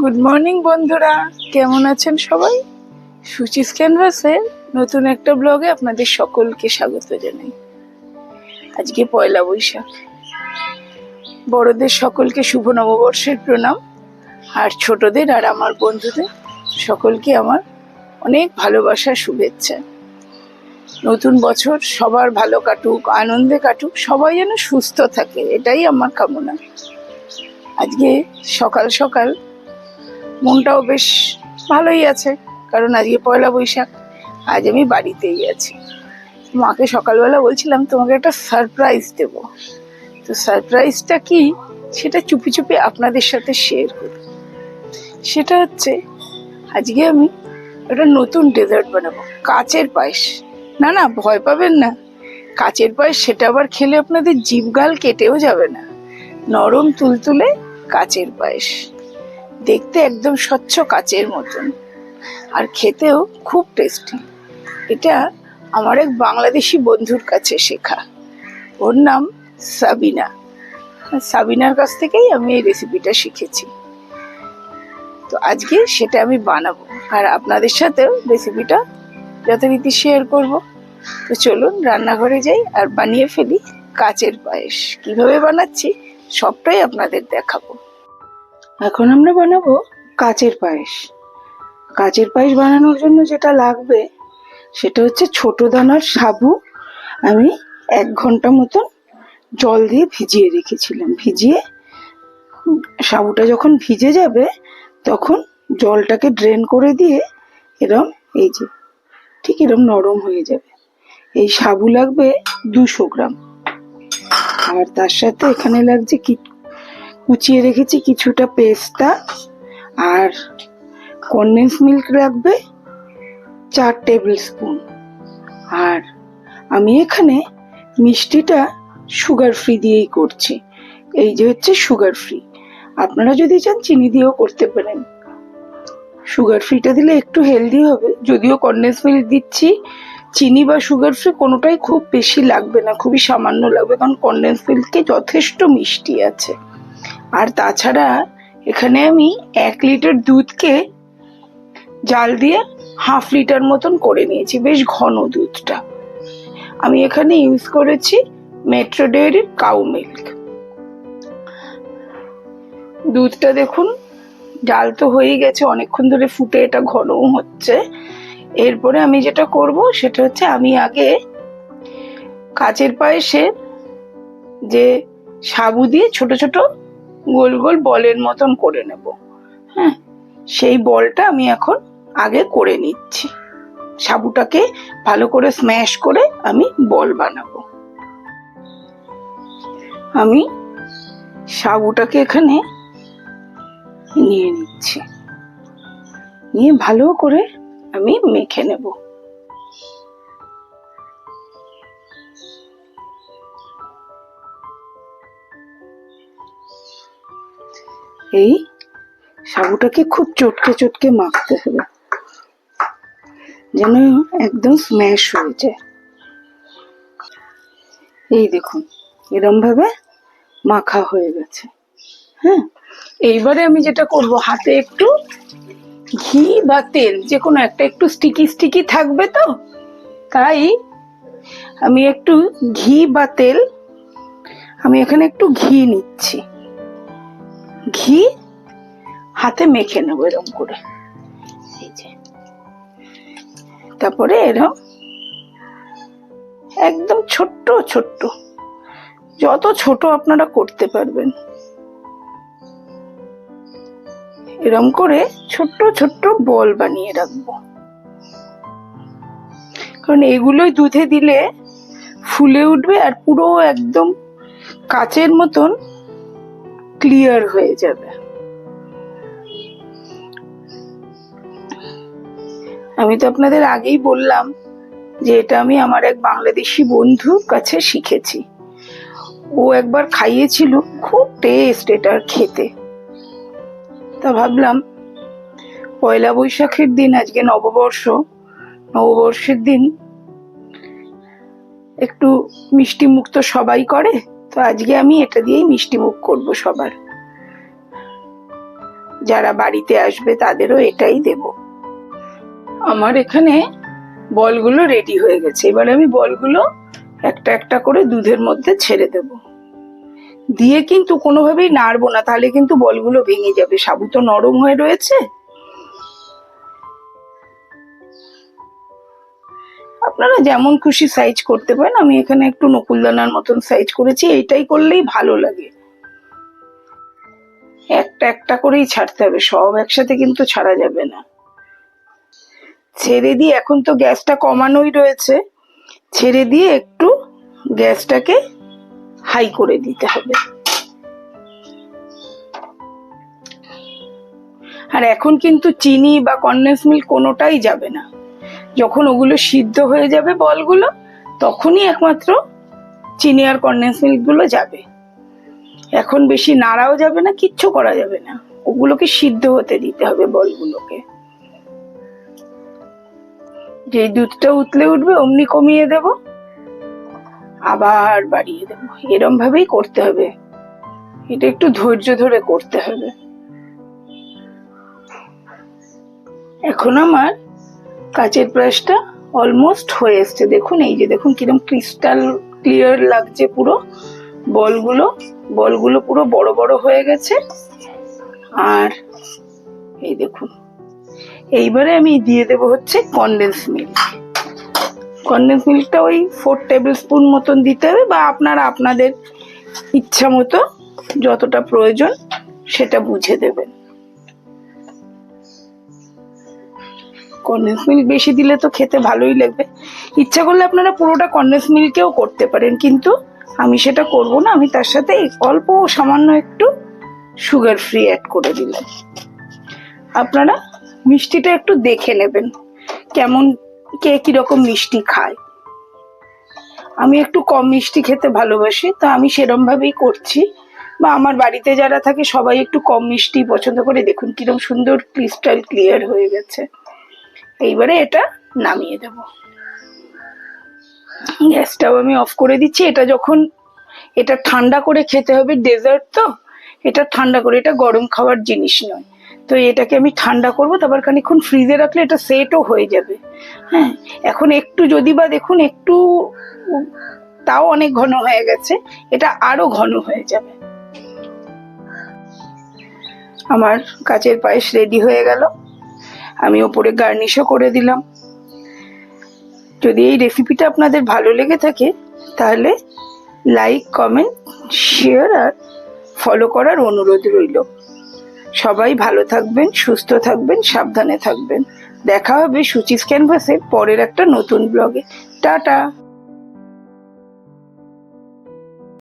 Good morning বন্ধুরা। কেমন আছেন সবাই? সুচিস ক্যানভাসের নতুন একটা ব্লগে আপনাদের সকলকে স্বাগত জানাই। আজকে পয়লা বৈশাখ। বড়দের সকলকে শুভ নববর্ষের প্রণাম। আর ছোটদের আর আমার বন্ধুদের সকলকে আমার অনেক ভালোবাসা শুভেচ্ছা। নতুন বছর সবার ভালো কাটুক, আনন্দে কাটুক, সবাই যেন সুস্থ থাকে, এটাই আমার কামনা। আজকে সকাল সকাল মনটাও বেশ ভালোই আছে, কারণ আজকে পয়লা বৈশাখ, আজ আমি বাড়িতেই আছি। মাকে সকালবেলা বলছিলাম, তোমাকে একটা সারপ্রাইজ দেব। তো সারপ্রাইজটা কি? সেটা চুপি চুপি আপনাদের সাথে শেয়ার করব সেটা হচ্ছে, আজকে আমি একটা নতুন ডেজার্ট বানাবো। কাচের পায়েস। না না, ভয় পাবেন না। কাচের পায়েস, সেটা আবার খেলে আপনাদের জিভগাল কেটেও যাবে না। নরম তুলতুলে কাচের পায়েস। দেখতে একদম স্বচ্ছ কাচের মতন। আর খেতেও খুব টেস্টি এটা আমার এক বাংলাদেশি বন্ধুর কাছে শেখা। ওর নাম সাবিনা। সাবিনার কাছ থেকেই আমি এই রেসিপিটা শিখেছি। তো আজকে সেটা আমি বানাবো। আর আপনাদের সাথেও রেসিপিটা যথারীতি শেয়ার করব। তো চলুন রান্নাঘরে যাই আর বানিয়ে ফেলি কাচের পায়েস। কীভাবে বানাচ্ছি সবটাই আপনাদের দেখাবো। এখন আমরা বানাবো কাচের পায়েস। কাচের পায়েস বানানোর জন্য যেটা লাগবে, সেটা হচ্ছে ছোট দানার সাবু। আমি এক ঘণ্টা মতন জল দিয়ে ভিজিয়ে রেখেছিলাম। ভিজিয়ে সাবুটা যখন ভিজে যাবে, তখন জলটাকে ড্রেন করে দিয়ে এরম এই যে, ঠিক এরম নরম হয়ে যাবে। এই সাবু লাগবে দুশো গ্রাম। আর তার সাথে এখানে লাগছে কুচিয়ে রেখেছি কিছুটা পেস্তা আর কনডেন্স মিল্ক রাখবে চার টেবিল স্পুন আর আমি এখানে মিষ্টিটা সুগার ফ্রি দিয়েই করছি। এই যে হচ্ছে সুগার ফ্রি আপনারা যদি চান চিনি দিয়েও করতে পারেন। সুগার ফ্রিটা দিলে একটু হেলদি হবে। যদিও কনডেন্স মিল্ক দিচ্ছি, চিনি বা সুগার ফ্রি কোনোটাই খুব বেশি লাগবে না, খুবই সামান্য লাগবে। কারণ কনডেন্স মিল্কে যথেষ্ট মিষ্টি আছে। আর তাছাড়া এখানে আমি এক লিটার দুধকে জাল দিয়ে হাফ লিটার মতন করে নিয়েছি, বেশ ঘন দুধটা। আমি এখানে ইউজ করেছি মেট্রো ডেয়ারির কাউ মিল্ক দুধটা দেখুন, জাল তো হয়েই গেছে, অনেকক্ষণ ধরে ফুটে এটা ঘনও হচ্ছে। এরপরে আমি যেটা করব, সেটা হচ্ছে আমি আগে কাচের পায়েসে যে সাবু দিয়ে ছোট ছোট গোল গোল বলের মতন করে নেব। হ্যাঁ সেই বলটা আমি এখন আগে করে নিচ্ছি। সাবুটাকে ভালো করে স্ম্যাশ করে আমি বল বানাবো। আমি সাবুটাকে এখানে নিয়ে নিচ্ছি। নিয়ে ভালো করে আমি মেখে নেব। এই সাবুটাকে খুব চটকে চটকে মাখতে হবে। যেন একদম স্ম্যাশ হয়ে যায়। এই দেখুন এরম ভাবে মাখা হয়ে গেছে। হ্যাঁ এইবারে আমি যেটা করব, হাতে একটু ঘি বা তেল, যে কোনো একটা, একটু স্টিকি স্টিকি থাকবে তো? তাই আমি একটু ঘি বা তেল, আমি এখানে একটু ঘি নিচ্ছি। ঘি হাতে মেখে নেব এরকম করে। এই যে। তারপরে এরকম একদম ছোট্ট ছোট্ট। যত ছোট আপনারা করতে পারবেন। এরম করে ছোট্ট ছোট্ট বল বানিয়ে রাখব। কারণ এগুলোই দুধে দিলে ফুলে উঠবে আর পুরো একদম কাচের মতন ক্লিয়ার হয়ে যাবে। আমি তো আপনাদের আগেই বললাম যে এটা আমি আমার এক বাংলাদেশি বন্ধুর কাছে শিখেছি। ও একবার খাইয়েছিল, খুব টেস্ট এটার খেতে। তা ভাবলাম, পয়লা বৈশাখের দিন, আজকে নববর্ষ, নববর্ষের দিন একটু মিষ্টি মুক্ত সবাই করে? তো আজকে আমি এটা দিয়েই মিষ্টি মুখ করব সবার। যারা বাড়িতে আসবে তাদেরও এটাই দেব। আমার এখানে বলগুলো রেডি হয়ে গেছে। এবার আমি বলগুলো একটা একটা করে দুধের মধ্যে ছেড়ে দেব। দিয়ে কিন্তু কোনোভাবেই নাড়বো না, তাহলে কিন্তু বলগুলো ভেঙে যাবে। সাবু তো নরম হয়ে রয়েছে। আপনারা যেমন খুশি সাইজ করতে পারেন, আমি এখানে একটু নকুলদানার মতন সাইজ করেছি, এইটাই করলেই ভালো লাগে। একটা একটা করেই ছাড়তে হবে, সব একসাথে কিন্তু ছাড়া যাবে না। ছেড়ে দিয়ে এখন তো গ্যাসটা কমানোই রয়েছে, ছেড়ে দিয়ে একটু গ্যাসটাকে হাই করে দিতে হবে। আর এখন কিন্তু চিনি বা কন্ডেন্স মিল্ক কোনোটাই যাবে না। যখন ওগুলো সিদ্ধ হয়ে যাবে বলগুলো, তখনই একমাত্র চিনি আর কন্ডেন্স মিল্কগুলো যাবে। এখন বেশি নাড়াও যাবে না, কিচ্ছু করা যাবে না। ওগুলোকে সিদ্ধ হতে দিতে হবে বলগুলোকে। যে দুধটা উতলে উঠবে, অমনি কমিয়ে দেব, আবার বাড়িয়ে দেব। এরম ভাবেই করতে হবে। এটা একটু ধৈর্য ধরে করতে হবে। এখন আমার কাচের ব্রাশটা অলমোস্ট হয়ে এসছে। দেখুন, এই যে দেখুন কিরম ক্রিস্টাল ক্লিয়ার লাগছে পুরো। বলগুলো বলগুলো পুরো বড় বড় হয়ে গেছে। আর এই দেখুন, এইবারে আমি দিয়ে দেব হচ্ছে কনডেন্স মিল্ক কনডেন্স মিল্কটা ওই ফোর টেবিল স্পুন মতন দিতে হবে বা আপনারা, আপনাদের ইচ্ছা মতো যতটা প্রয়োজন সেটা বুঝে দেবেন। কনডেন্স মিল্ক বেশি দিলে তো খেতে ভালোই লাগবে। ইচ্ছা করলে আপনারা পুরোটা কনডেন্স মিল্কেও করতে পারেন, কিন্তু আমি সেটা করব না। আমি তার সাথে অল্প সামান্য একটু সুগার ফ্রি অ্যাড করে দিলাম। আপনারা মিষ্টিটা একটু দেখে নেবেন, কেমন, কে কীরকম মিষ্টি খায়। আমি একটু কম মিষ্টি খেতে ভালোবাসি, তো আমি সেরম ভাবেই করছি। বা আমার বাড়িতে যারা থাকে সবাই একটু কম মিষ্টি পছন্দ করে। দেখুন, কিরম সুন্দর ক্রিস্টাল ক্লিয়ার হয়ে গেছে। এইবারে এটা নামিয়ে দেব। গ্যাসটাও আমি অফ করে দিচ্ছি। এটা যখন, এটা ঠান্ডা করে খেতে হবে ডেজার্ট তো, এটা ঠান্ডা করে, এটা গরম খাওয়ার জিনিস নয়। তো এটাকে আমি ঠান্ডা করব, তারপর খানিক্ষণ ফ্রিজে রাখলে এটা সেটও হয়ে যাবে। হ্যাঁ এখন একটু যদি বা দেখুন, একটু, তাও অনেক ঘন হয়ে গেছে, এটা আরও ঘন হয়ে যাবে। আমার কাচের পায়েস রেডি হয়ে গেল। আমি ওপরে গার্নিশও করে দিলাম। যদি এই রেসিপিটা আপনাদের ভালো লেগে থাকে, তাহলে লাইক কমেন্ট শেয়ার আর ফলো করার অনুরোধ রইল। সবাই ভালো থাকবেন, সুস্থ থাকবেন, সাবধানে থাকবেন। দেখা হবে সুচিস ক্যানভাসের পরের একটা নতুন ব্লগে টাটা!